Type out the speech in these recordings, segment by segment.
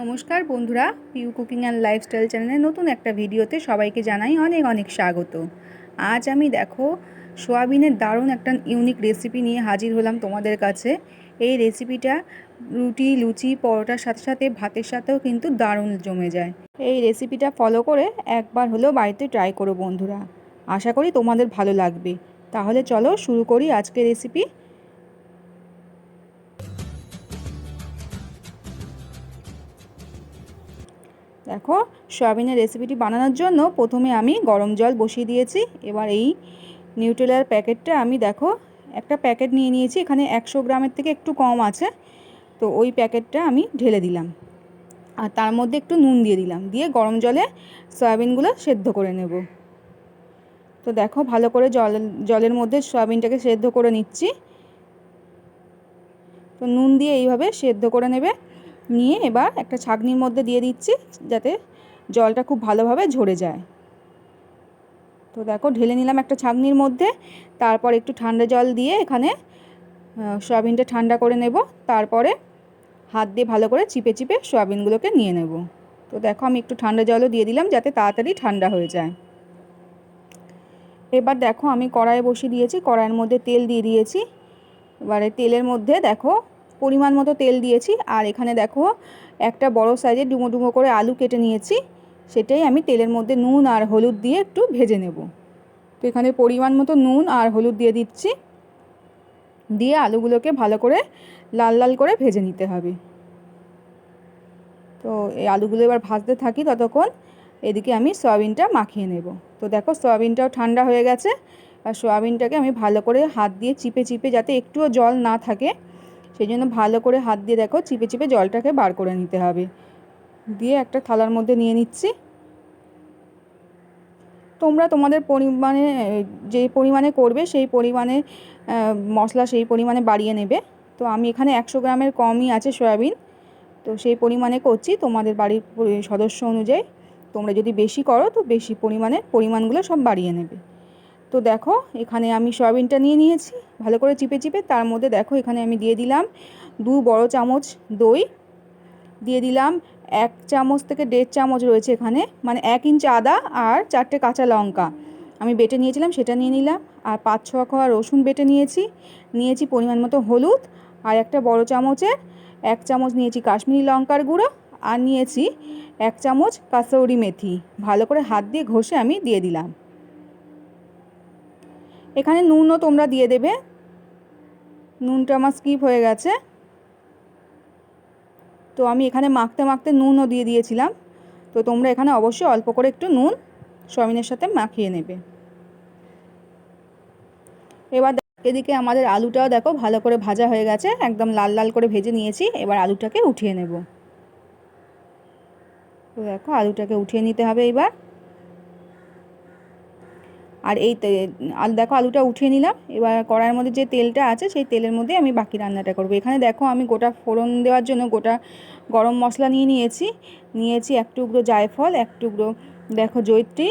নমস্কার বন্ধুরা, Piu cooking and lifestyle চ্যানেলের নতুন একটা ভিডিওতে সবাইকে জানাই অনেক অনেক স্বাগত। আজ আমি দেখো, সোয়াবিনের দারুণ একটা ইউনিক রেসিপি নিয়ে হাজির হলাম তোমাদের কাছে। এই রেসিপিটা রুটি, লুচি, পরোটার সাথে সাথে ভাতের সাথেও কিন্তু দারুণ জমে যায়। এই রেসিপিটা ফলো করে একবার হলেও বাড়িতে ট্রাই করো বন্ধুরা। আশা করি তোমাদের ভালো লাগবে। তাহলে চলো শুরু করি আজকের রেসিপি দেখো, সয়াবিনের রেসিপিটি বানানোর জন্য প্রথমে আমি গরম জল বসিয়ে দিয়েছি। এবার এই নিউট্রেলার প্যাকেটটা আমি দেখো, একটা প্যাকেট নিয়ে নিয়েছি, এখানে একশো গ্রামের থেকে একটু কম আছে। তো ওই প্যাকেটটা আমি ঢেলে দিলাম। আর তার মধ্যে একটু নুন দিয়ে দিলাম, দিয়ে গরম জলে সয়াবিনগুলো সেদ্ধ করে নেব। তো দেখো, ভালো করে জল, জলের মধ্যে সয়াবিনটাকে সেদ্ধ করে নিচ্ছি। তো নুন দিয়ে এইভাবে সেদ্ধ করে নেবে। নিয়ে এবার একটা ছাগনির মধ্যে দিয়ে দিচ্ছি যাতে জলটা খুব ভালোভাবে ঝরে যায়। তো দেখো ঢেলে নিলাম একটা ছাগনির মধ্যে, তারপর একটু ঠান্ডা জল দিয়ে এখানে সয়াবিনটা ঠান্ডা করে নেব, তারপরে হাত দিয়ে ভালো করে চিপে চিপে সয়াবিনগুলোকে নিয়ে নেব। তো দেখো আমি একটু ঠান্ডা জলও দিয়ে দিলাম যাতে তাড়াতাড়ি ঠান্ডা হয়ে যায়। এবার দেখো আমি কড়াইয়ে বসিয়ে দিয়েছি, কড়াইয়ের মধ্যে তেল দিয়ে দিয়েছি। এবারে তেলের মধ্যে দেখো পরিমাণ মতো তেল দিয়েছি। আর এখানে দেখো, একটা বড় সাইজে ডুমো ডুমো করে আলু কেটে নিয়েছি। সেটাই আমি তেলের মধ্যে নুন আর হলুদ দিয়ে একটু ভেজে নেব। তো এখানে পরিমাণ মতো নুন আর হলুদ দিয়ে দিচ্ছি। দিয়ে আলুগুলোকে ভালো করে লাল লাল করে ভেজে নিতে হবে। তো এই আলুগুলো এবার ভাজতে থাকি ততক্ষণ। এদিকে আমি সয়াবিনটা মাখিয়ে নেব। তো দেখো, সয়াবিনটাও ঠান্ডা হয়ে গেছে। আর সয়াবিনটাকে আমি ভালো করে হাত দিয়ে চিপে চিপে যাতে একটুও জল না থাকে। সেই জন্য ভালো করে হাত দিয়ে দেখো, চিপে চিপে জলটাকে বার করে নিতে হবে। দিয়ে একটা থালার মধ্যে নিয়ে নিচ্ছি। তোমরা তোমাদের পরিমাণে, যে পরিমাণে করবে সেই পরিমাণে মশলা সেই পরিমাণে বাড়িয়ে নেবে। তো আমি এখানে একশো গ্রামের কমই আছে সয়াবিন। তো সেই পরিমাণে করছি তোমাদের বাড়ির সদস্য অনুযায়ী। তোমরা যদি বেশি করো তো বেশি পরিমাণে, পরিমাণগুলো সব বাড়িয়ে নেবে। তো দেখো, এখানে আমি সয়াবিনটা নিয়ে নিয়েছি, ভালো করে চিপে চিপে, তার মধ্যে দেখো এখানে আমি দিয়ে দিলাম দু বড় চামচ দই, দিয়ে দিলাম এক চামচ থেকে দেড় চামচ রয়েছে এখানে মানে এক ইঞ্চ আদা আর চারটে কাঁচা লঙ্কা। আমি বেটে নিয়েছিলাম, সেটা নিয়ে নিলাম, আর পাঁচ ছ খাওয়া রসুন বেটে নিয়েছি নিয়েছি পরিমাণ মতো হলুদ, আর একটা বড় চামচের, এক চামচ নিয়েছি কাশ্মীরি লঙ্কার গুঁড়ো, আর নিয়েছি এক চামচ কাসৌরি মেথি। ভালো করে হাত দিয়ে ঘষে আমি দিয়ে দিলাম। এখানে নুনও তোমরা দিয়ে দেবে। নুনটা আমার স্কিপ হয়ে গেছে। তো আমি এখানে মাখতে মাখতে নুনও দিয়ে দিয়েছিলাম। তো তোমরা এখানে অবশ্যই অল্প করে একটু নুন সয়াবিনের সাথে মাখিয়ে নেবে। এবার এদিকে আমাদের আলুটাও দেখো ভালো করে ভাজা হয়ে গেছে, একদম লাল লাল করে ভেজে নিয়েছি, এবার আলুটাকে উঠিয়ে নেব। তো দেখো, আলুটাকে উঠিয়ে নিতে হবে এবার। আর এই আর দেখো আলুটা উঠিয়ে নিলাম। এবার কড়াইয়ের মধ্যে যে তেলটা আছে, সেই তেলের মধ্যে আমি বাকি রান্নাটা করব। এখানে দেখো আমি গোটা ফোড়ন দেওয়ার জন্য গোটা গরম মশলা নিয়ে নিয়েছি। নিয়েছি এক টুকরো জায়ফল, এক টুকরো দেখো জৈত্রী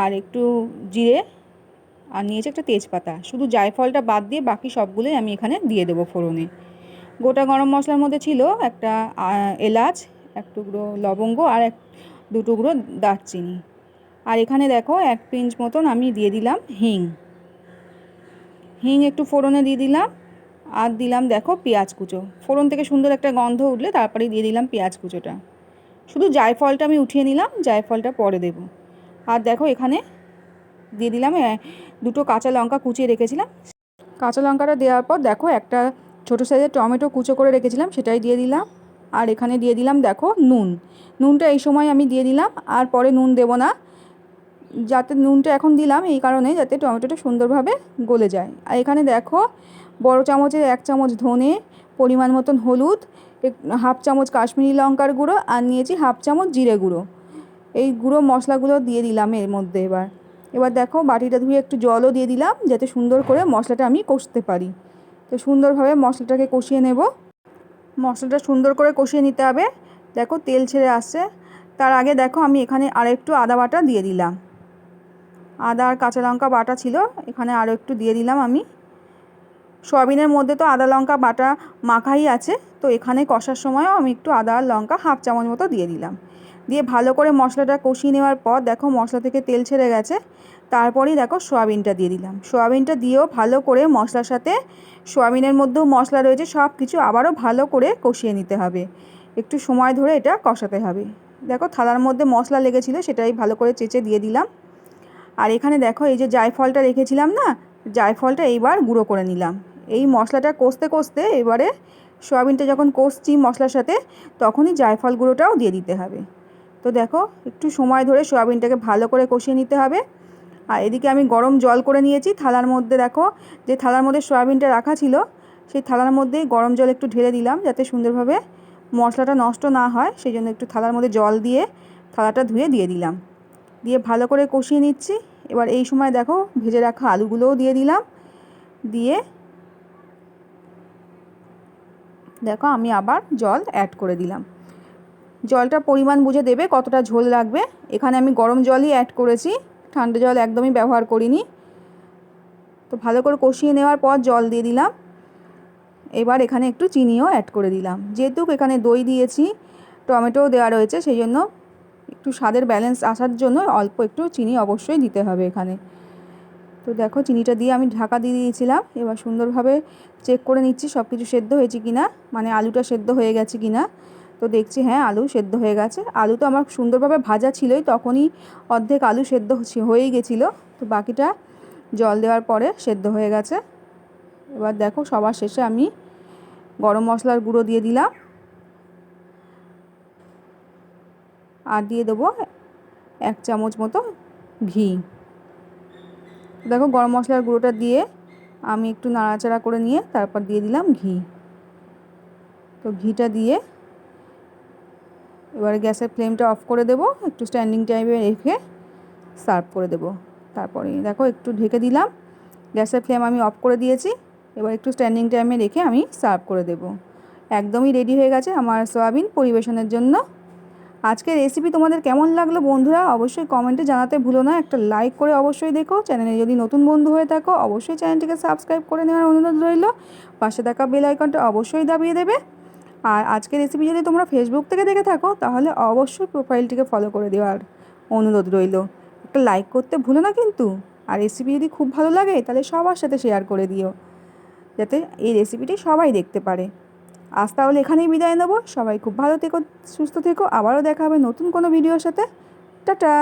আর একটু জিরে, আর নিয়েছি একটা তেজপাতা। শুধু জায়ফলটা বাদ দিয়ে বাকি সবগুলোই আমি এখানে দিয়ে দেবো ফোড়নে। গোটা গরম মশলার মধ্যে ছিল একটা এলাচ, এক টুকরো লবঙ্গ, আর এক, দু টুকরো দারচিনি। আর এখানে দেখো এক পিঞ্চ মতন আমি দিয়ে দিলাম হিং। হিং একটু ফোড়নে দিয়ে দিলাম আর দিলাম দেখো পেঁয়াজ কুচো। ফোড়ন থেকে সুন্দর একটা গন্ধ উঠলে তারপরে দিয়ে দিলাম পেঁয়াজ কুচোটা। শুধু জায়ফলটা আমি উঠিয়ে নিলাম, জায়ফলটা পরে দেব। আর দেখো এখানে দিয়ে দিলাম দুটো কাঁচা লঙ্কা কুচিয়ে রেখেছিলাম। কাঁচা লঙ্কাটা দেওয়ার পর দেখো একটা ছোটো সাইজের টমেটো কুচো করে রেখেছিলাম, সেটাই দিয়ে দিলাম। আর এখানে দিয়ে দিলাম দেখো নুন। নুনটা এই সময় আমি দিয়ে দিলাম, আর পরে নুন দেবো না। যাতে নুনটা এখন দিলাম, এই কারণে যাতে টমেটোটা সুন্দরভাবে গলে যায়। আর এখানে দেখো, বড় চামচের এক চামচ ধনে, পরিমাণ মতন হলুদ হাফ চামচ কাশ্মীরি লঙ্কার গুঁড়ো, আর নিয়েছি হাফ চামচ জিরে গুঁড়ো। এই গুঁড়ো মশলাগুলো দিয়ে দিলাম এর মধ্যে এবার। এবার দেখো, বাটিটা ধুয়ে একটু জলও দিয়ে দিলাম, যাতে সুন্দর করে মশলাটা আমি কষতে পারি। তো সুন্দরভাবে মশলাটাকে কষিয়ে নেব। মশলাটা সুন্দর করে কষিয়ে নিতে হবে। দেখো, তেল ছেড়ে আসছে। তার আগে দেখো, আমি এখানে আরেকটু আদা বাটা দিয়ে দিলাম। আদা আর কাঁচা লঙ্কা বাটা ছিল, এখানে আরও একটু দিয়ে দিলাম আমি। সয়াবিনের মধ্যে তো আদা লঙ্কা বাটা মাখাই আছে, তো এখানে কষার সময়ও আমি একটু আদা আর লঙ্কা হাফ চামচ মতো দিয়ে দিলাম। দিয়ে ভালো করে মশলাটা কষিয়ে নেওয়ার পর দেখো মশলা থেকে তেল ছেড়ে গেছে, তারপরেই দেখো সয়াবিনটা দিয়ে দিলাম। সয়াবিনটা দিয়েও ভালো করে মশলার সাথে, সয়াবিনের মধ্যেও মশলা রয়েছে সব কিছু আবারও ভালো করে কষিয়ে নিতে হবে। একটু সময় ধরে এটা কষাতে হবে। দেখো থালার মধ্যে মশলা লেগেছিলো, সেটাই ভালো করে চেঁচে দিয়ে দিলাম। আর এখানে দেখো, এই যে জায়ফলটা রেখেছিলাম না, জায়ফলটা এইবার গুঁড়ো করে নিলাম। এই মশলাটা কষতে কষতে এবারে সয়াবিনটা যখন কষছি মশলার সাথে, তখনই জায়ফল গুঁড়োটাও দিয়ে দিতে হবে। তো দেখো, একটু সময় ধরে সয়াবিনটাকে ভালো করে কষিয়ে নিতে হবে। আর এদিকে আমি গরম জল করে নিয়েছি থালার মধ্যে, দেখো, যে থালার মধ্যে সয়াবিনটা রাখা ছিল, সেই থালার মধ্যেই গরম জল একটু ঢেলে দিলাম যাতে সুন্দরভাবে মশলাটা নষ্ট না হয়, সেই জন্য একটু থালার মধ্যে জল দিয়ে থালাটা ধুয়ে দিয়ে দিলাম। দিয়ে ভালো করে কষিয়ে নিচ্ছি। এবার এই সময় দেখো ভেজে রাখা আলুগুলোও দিয়ে দিলাম। দিয়ে দেখো আমি আবার জল অ্যাড করে দিলাম। জলটা পরিমাণ বুঝে দেবে কতটা ঝোল লাগবে। এখানে আমি গরম জলই অ্যাড করেছি। ঠান্ডা জল একদমই ব্যবহার করিনি। তো ভালো করে কষিয়ে নেওয়ার পর জল দিয়ে দিলাম। এবার এখানে একটু চিনিও অ্যাড করে দিলাম। যেহেতু এখানে দই দিয়েছি, টমেটোও দেওয়া রয়েছে, সেই জন্য একটু স্বাদের ব্যালেন্স আসার জন্য অল্প একটু চিনি অবশ্যই দিতে হবে এখানে। তো দেখো চিনিটা দিয়ে আমি ঢাকা দিয়ে দিয়েছিলাম। এবার সুন্দরভাবে চেক করে নিচ্ছি সব কিছু সেদ্ধ হয়েছে কি না মানে আলুটা সেদ্ধ হয়ে গেছে কি না তো দেখছি হ্যাঁ আলু সেদ্ধ হয়ে গেছে। আলু তো আমার সুন্দরভাবে ভাজা ছিলই, তখনই অর্ধেক আলু সেদ্ধ হয়েই গেছিল। তো বাকিটা জল দেওয়ার পরে সেদ্ধ হয়ে গেছে। এবার দেখো সবার শেষে আমি গরম মশলার গুঁড়ো দিয়ে দিলাম। আর দিয়ে দেবো এক চামচ মতো ঘি। দেখো গরম মশলার গুঁড়োটা দিয়ে আমি একটু নাড়াচাড়া করে নিয়ে তারপর দিয়ে দিলাম ঘি। তো ঘিটা দিয়ে এবারে গ্যাসের ফ্লেমটা অফ করে দেব, একটু স্ট্যান্ডিং টাইমে রেখে সার্ভ করে দেব। তারপরে দেখো একটু ঢেকে দিলাম, গ্যাসের ফ্লেম আমি অফ করে দিয়েছি, এবার একটু স্ট্যান্ডিং টাইমে রেখে আমি সার্ভ করে দেব। একদমই রেডি হয়ে গেছে আমার সয়াবিন পরিবেশনের জন্য। আজকের রেসিপি তোমাদের কেমন লাগল বন্ধুরা? অবশ্যই কমেন্টে জানাতে ভুলো না। একটা লাইক করে অবশ্যই দেখো। চ্যানেলে যদি নতুন বন্ধু হয়ে থাকো, অবশ্যই চ্যানেলটিকে সাবস্ক্রাইব করে নেওয়ার অনুরোধ রইল। পাশে থাকা বেল আইকনটা অবশ্যই দাবিয়ে দেবে। আর আজকের রেসিপি যদি তোমরা ফেসবুক থেকে দেখে থাকো, তাহলে অবশ্যই প্রোফাইলটিকে ফলো করে দেওয়ার অনুরোধ রইল। একটা লাইক করতে ভুলো না কিন্তু। আর রেসিপি যদি খুব ভালো লাগে, তাহলে সবার সাথে শেয়ার করে দিও। যাতে এই রেসিপিটি সবাই দেখতে পারে। আজ তাহলে এখানেই বিদায় নেব। সবাই খুব ভালো থেকো, সুস্থ থেকো। আবারও দেখা হবে নতুন কোনো ভিডিওর সাথে। টাটা!